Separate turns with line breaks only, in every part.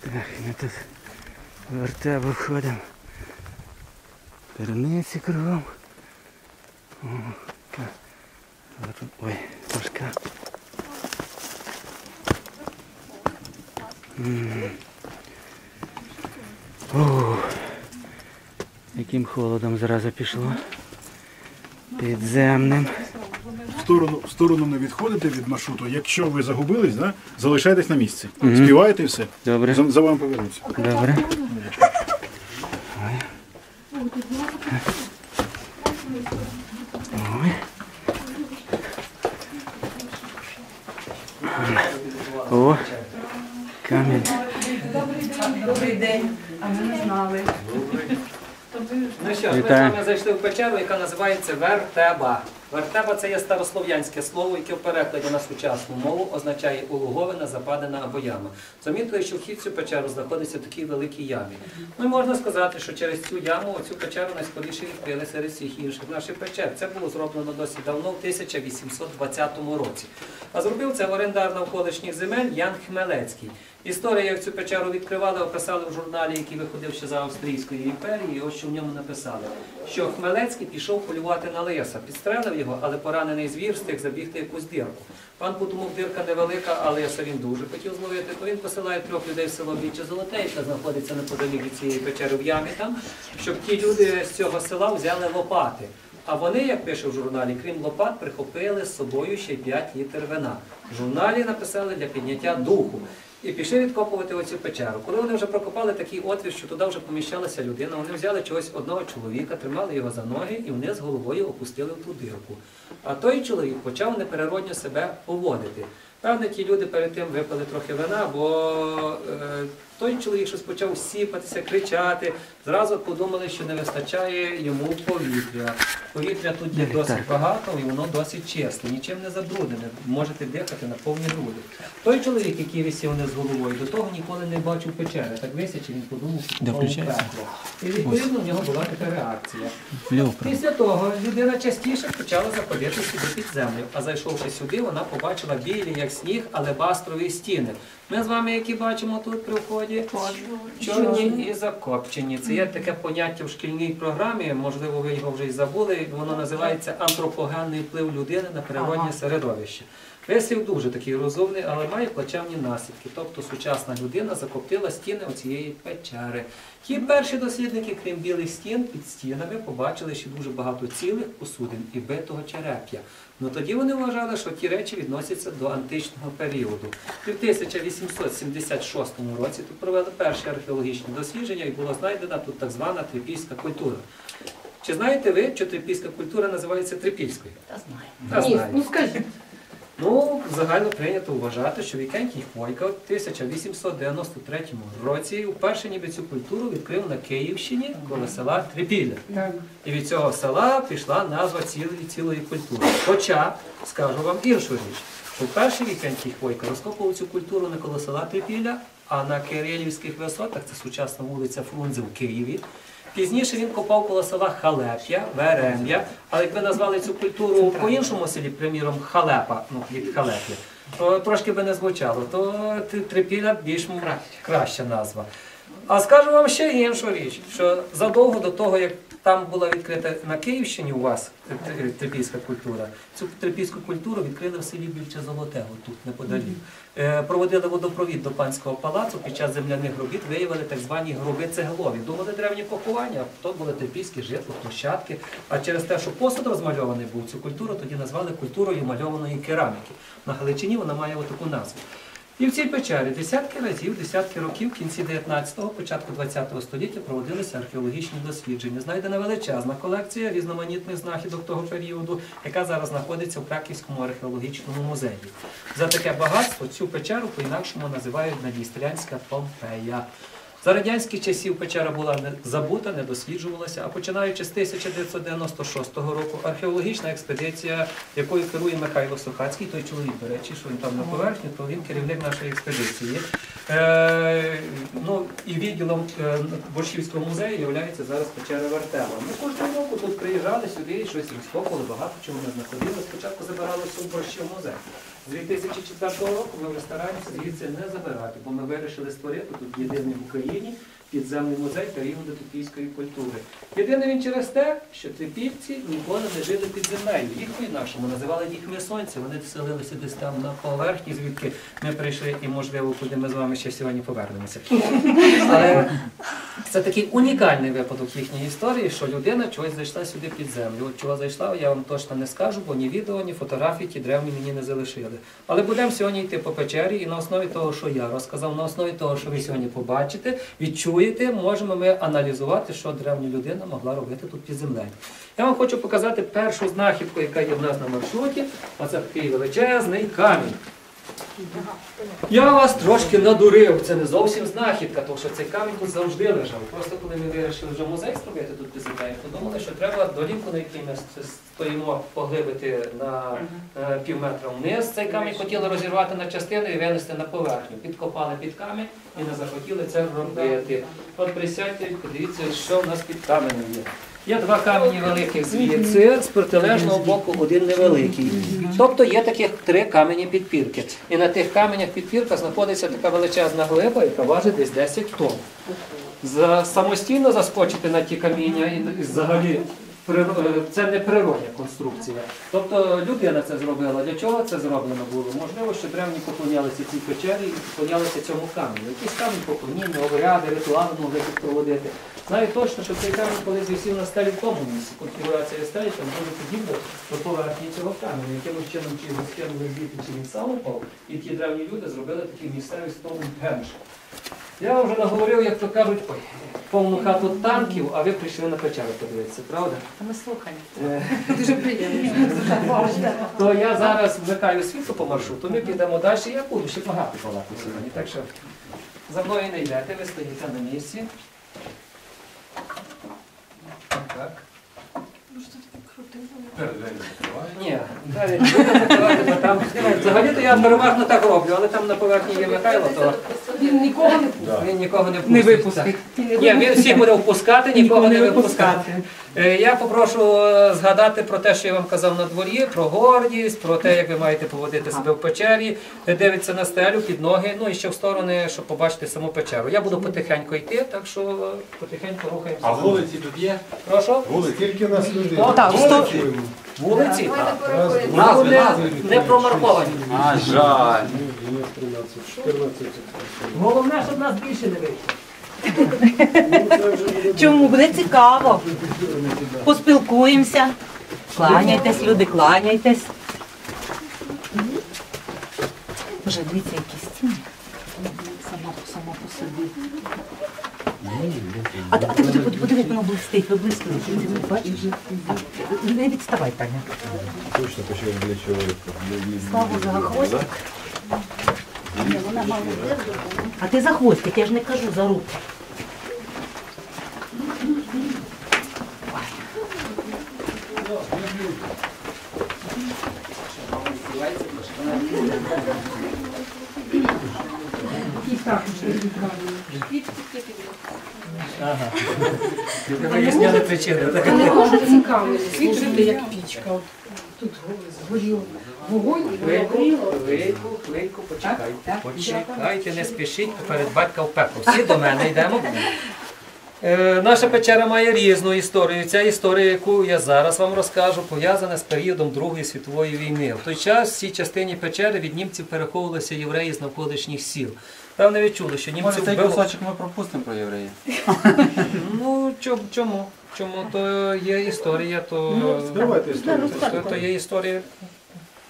Так, ми тут вертебу входимо. Керниці кругом. Ой. М. О, яким холодом зразу пішло. Підземним.
В сторону, в сторону не відходите від маршруту. Якщо ви загубились, да, залишайтесь на місці. Співайте і все.
Добре.
За, за вами повернуться.
Добре. О, камінь.
Добрий день, а ми не знали.
Ну що, ми з вами зайшли в печеру, яка називається Вертеба. Вертеба це є старослов'янське слово, яке в перекладі на сучасну мову означає улуговина, западина або яма. Замітили, що вхід в цю печеру знаходиться в такій великій ямі. Ну і можна сказати, що через цю яму цю печеру найскоріше відкрили серед всіх інших наших печер. Це було зроблено досить давно, в 1820 році. А зробив це орендар навколишніх земель Ян Хмелецький. Історія, як цю печеру відкривали, описали в журналі, який виходив ще за Австрійської імперії. І ось що в ньому написали, що Хмелецький пішов полювати на лиса, підстрелив його, але поранений звір встиг забігти якусь дірку. Пан подумав, дірка невелика, а лиса він дуже хотів зловити, то він посилає трьох людей в село Віче Золоте, яке знаходиться неподалік від цієї печери в ямі там, щоб ті люди з цього села взяли лопати. А вони, як пише в журналі, крім лопат, прихопили з собою ще 5 літр вина. В журналі написали для підняття духу. І пішли відкопувати оцю печеру. Коли вони вже прокопали такий отвір, що туди вже поміщалася людина, вони взяли чогось одного чоловіка, тримали його за ноги і вони з головою опустили в ту дирку. А той чоловік почав непереродньо себе поводити. Певне, ті люди перед тим випили трохи вина, бо е, той чоловік щось почав сіпатися, кричати. Зразу подумали, що не вистачає йому повітря. Повітря тут є досить багато і воно досить чисте, нічим не забруднене. Можете дихати на повні груди. Той чоловік, який висів не з головою, до того ніколи не бачив печери. Так висячи, він подумав, що попав у пекло. І відповідно в нього була така реакція. Після того людина частіше почала заходити сюди під землю, а зайшовши сюди, вона побачила білі, як сніг, алебастрові стіни. Ми з вами, які бачимо тут при вході, чорні і закопчені. Це є таке поняття в шкільній програмі, можливо, ви його вже й забули. Воно називається антропогенний вплив людини на природнє середовище. Вислів дуже такий розумний, але має плачевні наслідки. Тобто сучасна людина закоптила стіни оцієї печери. Ті перші дослідники, крім білих стін, під стінами побачили ще дуже багато цілих посудин і битого череп'я. Ну тоді вони вважали, що ті речі відносяться до античного періоду. І в 1876 році тут провели перші археологічні дослідження і була знайдена тут так звана трипільська культура. Чи знаєте ви, що трипільська культура називається трипільською?
Та знаю.
Та
Ні, ну скажіть.
Ну, загально прийнято вважати, що Вікентій Хвойка в 1893 році вперше ніби цю культуру відкрив на Київщині коло села Трипілля. І від цього села пішла назва цілої цілої культури. Хоча, скажу вам іншу річ, що вперше Вікентій Хвойка розкопував цю культуру не коло села Трипілля, а на Кирилівських висотах, це сучасна вулиця Фрунзе в Києві. Пізніше він копав коло села Халеп'я, Верем'я, але якби назвали цю культуру по іншому селі, приміром Халепа, ну від Халеп'я, то трошки би не звучало, то Трипілля більш краща назва. А скажу вам ще іншу річ, що задовго до того, як там була відкрита на Київщині у вас трипільська культура, цю трипільську культуру відкрили в селі Більче Золотего, тут неподалік. Е, Проводили водопровід до панського палацу, під час земляних робіт виявили так звані гроби цеглові. Думали древні поховання, а то були трипільські житла, площадки. А через те, що посуд розмальований був, цю культуру тоді назвали культурою мальованої кераміки. На Галичині вона має отаку назву. І в цій печері десятки разів, десятки років, в кінці 19-го, початку 20-го століття проводилися археологічні дослідження. Знайдена величезна колекція різноманітних знахідок того періоду, яка зараз знаходиться в Краківському археологічному музеї. За таке багатство цю печеру по-інакшому називають Надністрянська Помпея. За радянських часів печера була забута, не досліджувалася, а починаючи з 1996 року, археологічна експедиція, якою керує Михайло Сухацький, той чоловік, до речі, що він там на поверхні, то він керівник нашої експедиції. Е, ну, і відділом е, Борщівського музею є зараз печера Вертела. Ми кожного року тут приїжджали сюди і щось розкопували, багато чого не знаходили. Спочатку забиралося у Борщів музей. З 2004 року ми вже стараємося звідси не забирати, бо ми вирішили створити тут єдиний в Україні підземний музей періоду тупійської культури. Єдине він через те, що трипільці ніколи не жили під землею. Їх по-інакшому називали діхми сонця. Вони вселилися десь там на поверхні, звідки ми прийшли, і можливо, куди ми з вами ще сьогодні повернемося. Але це такий унікальний випадок їхньої історії, що людина чогось зайшла сюди під землю. От чого зайшла, я вам точно не скажу, бо ні відео, ні фотографії ті древні мені не залишили. Але будемо сьогодні йти по печері, і на основі того, що я розказав, на основі того, що ви сьогодні побачите, відчуєте, можемо ми аналізувати, що древня людина могла робити тут під землею. Я вам хочу показати першу знахідку, яка є в нас на маршруті. Оце такий величезний камінь. Я вас трошки надурив. Це не зовсім знахідка, тому що цей камінь тут завжди лежав. Просто коли ми вирішили вже музей зробити тут землею, подумали, що треба долівку, на якій ми стоїмо, поглибити на е, пів метра вниз. Цей камінь хотіли розірвати на частини і винести на поверхню. Підкопали під камінь і не захотіли це робити. От присядьте і подивіться, що в нас під каменем є. Є два камені великих звідси, з протилежного боку один невеликий. Тобто є таких три камені підпірки. І на тих каменях підпірка знаходиться така величезна глиба, яка важить десь 10 тонн. За, самостійно заскочити на ті каміння і взагалі це не природня конструкція. Тобто людина це зробила. Для чого це зроблено було? Можливо, що древні поклонялися цій печері і поклонялися цьому каменю. Якісь камінь поклоніння, обряди, ритуали могли тут проводити. Знаю точно, що цей камінь колись висів на стелі в тому місці. Конфігурація стелі там дуже подібна до поверхні цього каменю. Якимось чином чи його скинули звідти, чи він сам упав. І ті древні люди зробили такий місцевий стовп генш. Я вже наговорив, як то кажуть, ой, повну хату танків, а ви прийшли на печеру подивитися, правда?
Ми слухаємо.
Е,
Дуже приємно.
То я зараз вмикаю світло по маршруту, ми підемо далі. Я буду ще багато балакати сьогодні. Так що за мною не йдете, ви стоїте на місці. tak? Już to w tym Ні, далі не будемо бо там взагалі-то я переважно так роблю, але там на поверхні є Михайло, то
Він нікого
він нікого не
не випустить.
Ні, він всіх буде впускати, нікого не випускати. Е, Я попрошу е, згадати про те, що я вам казав на дворі, про гордість, про те, як ви маєте поводити себе в печері, де дивиться на стелю, під ноги, ну і ще в сторони, щоб побачити саму печеру. Я буду потихеньку йти, так що е, потихеньку рухаємося.
А вулиці тут є?
Прошу?
Вулиці. Тільки нас люди. Вулиці.
Вулиці? Ну, не, не промарковані.
А, жаль.
Головне, щоб нас більше не вийшло.
Чому буде цікаво? Поспілкуємося. Кланяйтесь, люди, кланяйтесь. Боже, дивіться, які стіни. Сама, сама по собі. А, ти- а ти подиви, подиви, воно блистить, ви блистите. Бачиш? Не відставай, Таня.
Точно почав для чоловіка.
Слава за хвостик. А ти за хвостик, я ж не кажу за руку.
Ага. Ви виясняли причини. так?
Вони дуже цікаві. Світлити, як пічка. От Тут згоріло. Вогонь
хвильку, хвильку, почекайте. Почекайте, не спішіть, перед батька в пекло. Всі до мене йдемо. Е, наша печера має різну історію. Ця історія, яку я зараз вам розкажу, пов'язана з періодом Другої світової війни. В той час в цій частині печери від німців переховувалися євреї з навколишніх сіл. Певне, ви чули, що
Може, цей
вбило...
кусочок ми пропустимо про євреїв?
Ну, чому? чому? Чому? То є історія, то...
Давайте історію.
То, то є історія.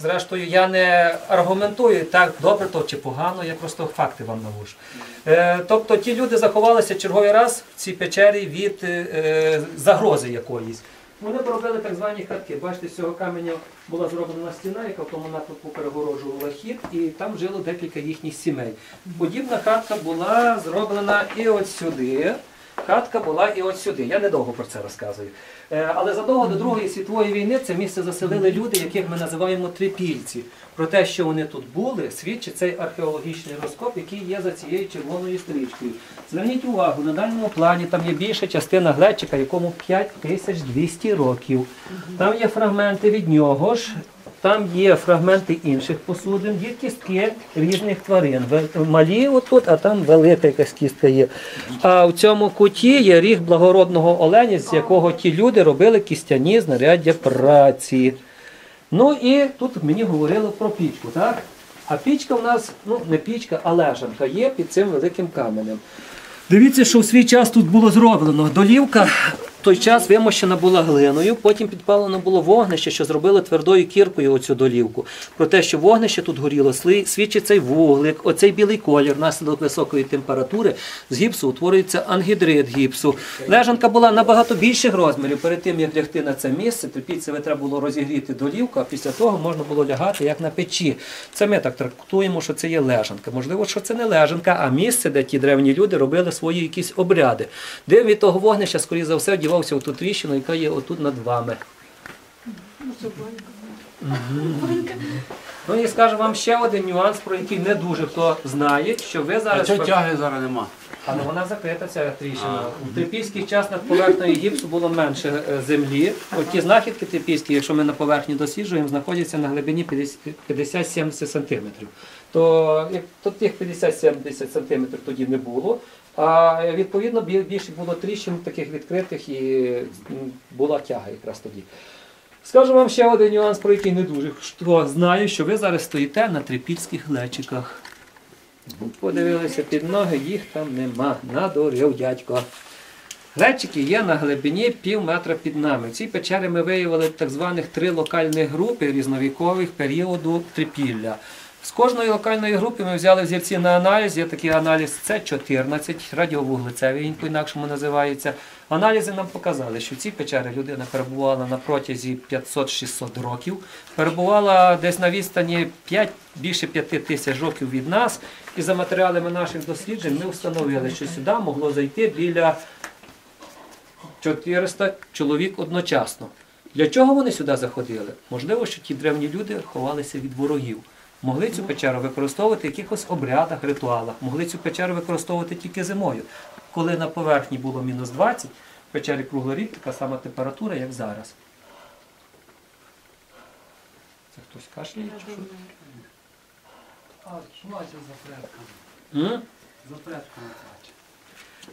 Зрештою, я не аргументую так добре то чи погано, я просто факти вам навожу. Е, тобто ті люди заховалися черговий раз в цій печері від е, е, загрози якоїсь. Вони поробили так звані хатки. Бачите, з цього каменя була зроблена стіна, яка в тому напрямку перегороджувала хід, і там жило декілька їхніх сімей. Подібна хатка була зроблена і от сюди. Хатка була і от сюди. Я недовго про це розказую. Е, Але задовго до Другої світової війни це місце заселили люди, яких ми називаємо трипільці. Про те, що вони тут були, свідчить цей археологічний розкоп, який є за цією червоною стрічкою. Зверніть увагу, на дальньому плані там є більша частина глечика, якому 5200 років. Там є фрагменти від нього ж. Там є фрагменти інших посудин, є кістки різних тварин. Малі отут, а там велика якась кістка є. А в цьому куті є ріг благородного оленя, з якого ті люди робили кістяні знаряддя праці. Ну і тут мені говорили про пічку, так? А пічка в нас, ну не пічка, а лежанка є під цим великим каменем. Дивіться, що в свій час тут було зроблено. Долівка той час вимощена була глиною, потім підпалено було вогнище, що зробили твердою кіркою оцю долівку. Про те, що вогнище тут горіло, свідчить цей вуглик, оцей білий колір внаслідок високої температури. З гіпсу утворюється ангідрид гіпсу. Лежанка була набагато більших розмірів. Перед тим, як лягти на це місце, терпіться, треба було розігріти долівку, а після того можна було лягати як на печі. Це ми так трактуємо, що це є лежанка. Можливо, що це не лежанка, а місце, де ті древні люди робили свої якісь обряди. Дим від того вогнища, скоріше за все, вдівався в ту тріщину, яка є отут над вами. Ну і скажу вам ще один нюанс, про який не дуже хто знає, що ви
А
зараз.
чого тяги зараз нема?
Але вона закрита, ця тріщина. У трипільський час над поверхнею гіпсу було менше е, землі. От ті знахідки трипільські, якщо ми на поверхні досліджуємо, знаходяться на глибині 50 50-70 сантиметрів. То, як, то тих 50-70 сантиметрів тоді не було. А відповідно більше було тріщин таких відкритих і була тяга якраз тоді. Скажу вам ще один нюанс, про який не дуже хто знає, що ви зараз стоїте на трипільських глечиках. Подивилися під ноги, їх там нема. Надурив дядько. Глечики є на глибині пів метра під нами. В цій печері ми виявили так званих три локальних групи різновікових періоду трипілля. З кожної локальної групи ми взяли взірці на аналіз. Є такий аналіз С14, радіовуглецевий, він по-інакшому називається. Аналізи нам показали, що в цій печері людина перебувала на протязі 500-600 років, перебувала десь на відстані 5, більше 5 тисяч років від нас. І за матеріалами наших досліджень ми встановили, що сюди могло зайти біля 400 чоловік одночасно. Для чого вони сюди заходили? Можливо, що ті древні люди ховалися від ворогів. Могли цю печеру використовувати в якихось обрядах, ритуалах, могли цю печеру використовувати тільки зимою. Коли на поверхні було мінус 20, в печері круглорік така сама температура, як зараз. Це хтось кашляє? чи що?
А, плаче за плаче.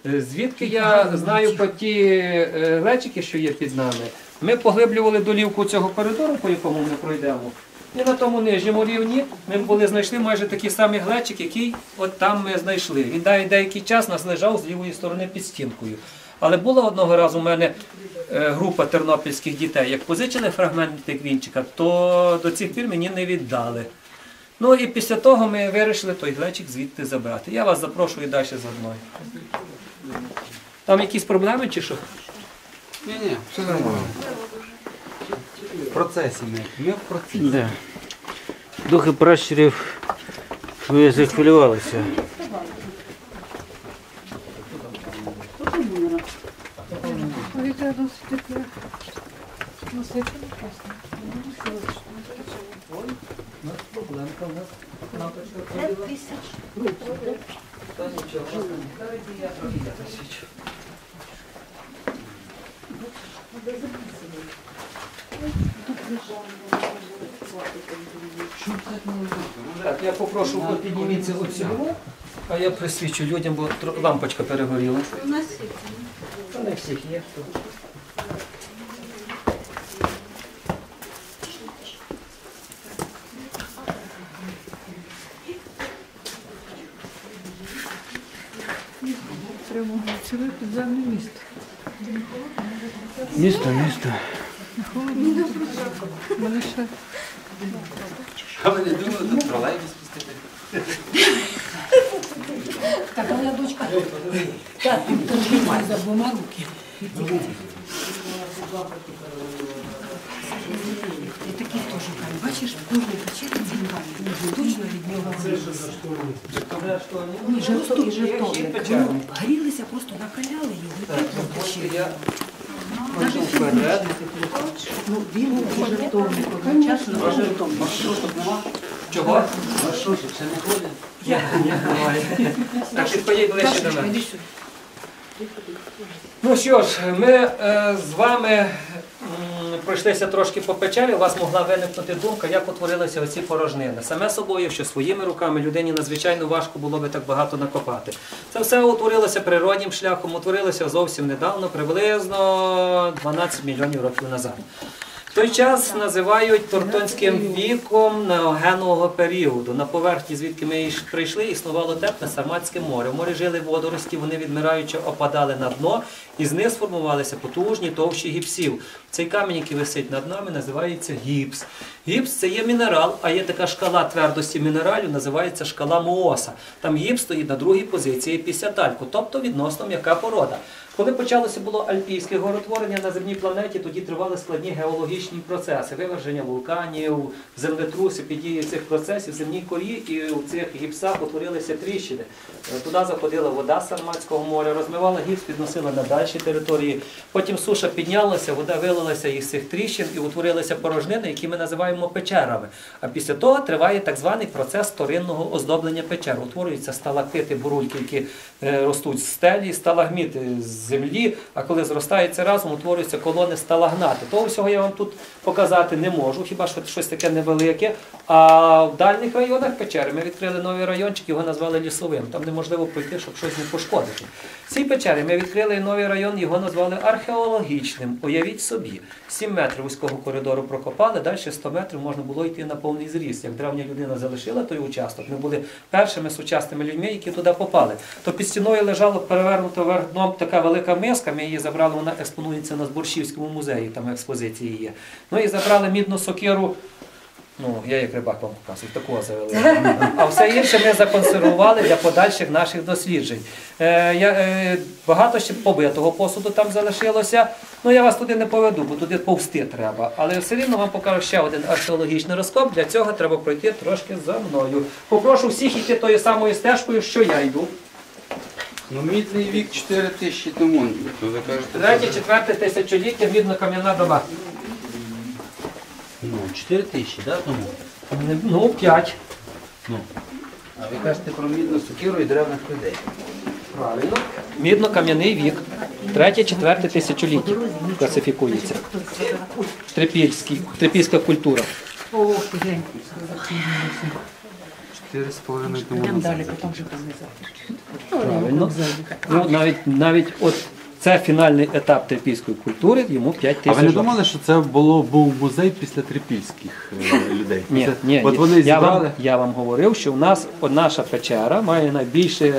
Е, Звідки я знаю по ті е, глечики, що є під нами, ми поглиблювали долівку цього коридору, по якому ми пройдемо. І на тому нижньому рівні ми були знайшли майже такий самий глечик, який от там ми знайшли. Він навіть деякий час нас лежав з лівої сторони під стінкою. Але була одного разу в мене е, група тернопільських дітей. Як позичили фрагменти квінчика, то до цих пір мені не віддали. Ну і після того ми вирішили той глечик звідти забрати. Я вас запрошую далі за мною. Там якісь проблеми чи що?
Ні, ні, все нормально. Процесі ми. Ми в процесі.
Да. Духи пращурів ви захвилювалися.
Та нічого. Трохи я посвічу. Попрошу, ви підніміться оцю, а я присвічу людям, бо лампочка перегоріла.
У нас є.
Та не всіх є.
Прямо ціле підземне місто.
Місто, місто.
Мене ще
А ви не думали, тут тролейбус?
Так, моя дочка. Так, тримай за двома руки. І такі теж камінь. Бачиш, в кожній печері. Точно від нього Ні, жертов, жертовник. Ну, Грілися, просто накаляли його і так в печері.
Я пройду вперед.
Ну, він був жертовник одночасно.
Чого? Я, я, давай. Так, підходіть ближче до мене. Ну що ж, ми е, з вами м, пройшлися трошки по печері. У вас могла виникнути думка, як утворилися оці порожнини. Саме собою, що своїми руками людині надзвичайно важко було би так багато накопати. Це все утворилося природнім шляхом, утворилося зовсім недавно, приблизно 12 мільйонів років назад. Той час називають Тортонським віком неогенового періоду. На поверхні, звідки ми прийшли, існувало тепле Сарматське море. В морі жили водорості, вони відмираючи опадали на дно, і з них сформувалися потужні товщі гіпсів. Цей камінь, який висить над нами, називається гіпс. Гіпс це є мінерал, а є така шкала твердості мінералів, називається шкала Мооса. Там гіпс стоїть на другій позиції після тальку, тобто відносно м'яка порода. Коли почалося було альпійське горотворення на земній планеті, тоді тривали складні геологічні процеси, виверження вулканів, землетруси, під дією цих процесів, земній корі і у цих гіпсах утворилися тріщини. Туди заходила вода з Сарматського моря, розмивала гіпс, підносила на дальші території. Потім суша піднялася, вода вилилася із цих тріщин і утворилися порожнини, які ми називаємо печерами. А після того триває так званий процес вторинного оздоблення печер. Утворюються сталактити, бурульки, які е, ростуть з стелі, сталагміти з землі, а коли зростається разом, утворюються колони сталагнати. Того всього я вам тут показати не можу, хіба що щось таке невелике. А в дальніх районах печери ми відкрили новий райончик, його назвали лісовим. Там неможливо пройти, щоб щось не пошкодити. В цій печері ми відкрили новий район, його назвали археологічним. Уявіть собі, 7 метрів вузького коридору прокопали, далі 100 метрів можна було йти на повний зріст. Як древня людина залишила той участок, ми були першими сучасними людьми, які туди попали. То під стіною лежало перевернуто вверх дном така велика миска. Ми її забрали, вона експонується на Зборщівському музеї, там експозиції є. Ну і забрали мідну сокиру. Ну, я як рибак вам показую, такого завели. А все інше ми законсервували для подальших наших досліджень. Е, я, е, багато ще побитого посуду там залишилося. Ну я вас туди не поведу, бо туди повсти треба. Але все рівно вам покажу ще один археологічний розкоп. Для цього треба пройти трошки за мною. Попрошу всіх йти тою самою стежкою, що я йду.
Ну, мідний вік 4 тисячі тому.
Третє, четверте тисячоліття, мідно-кам'яна доба.
Ну, 4 тисячі, да, тому?
Ну, п'ять.
а ви кажете про мідну сокиру і древних людей.
Правильно. Мідно-кам'яний вік. Третє, четверте тисячоліття класифікується. Трипільський, трипільська культура.
Ох, ти глянь.
4,5 тому
Йдемо
назад.
далі, потім вже там не
Правильно. Ну, навіть, навіть от це фінальний етап трипільської культури, йому 5
А
тисяч.
ви не думали, що це було був музей після трипільських е, людей?
Ні,
Це-
ні,
От
ні.
вони
я, вам, я вам говорив, що у нас наша печера має найбільше